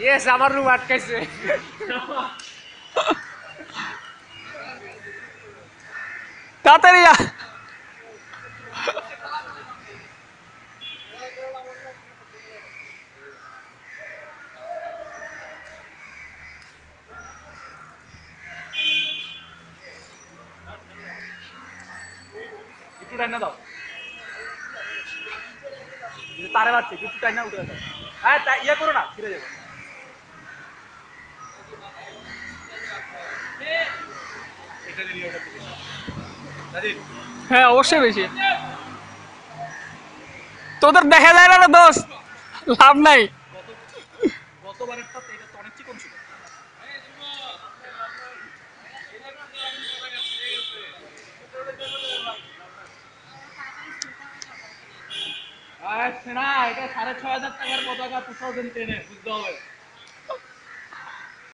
Yes আমার room আটকাইছে। তাড়াতাড়ি একটু টাইনা দাও। তারে বাচ্চা একটু টাইনা উঠে দাও। হ্যাঁ ইয়ে করো না ফিরে যাব। হ্যাঁ অবশ্যই বেশি। তোদের দেখা যায় না রে দোষ লাভ নাই। আচ্ছা না এটা সাড়ে ছয় হাজার টাকার পতাকা টু থাউজেন্ড টেনে বুঝতে হবে।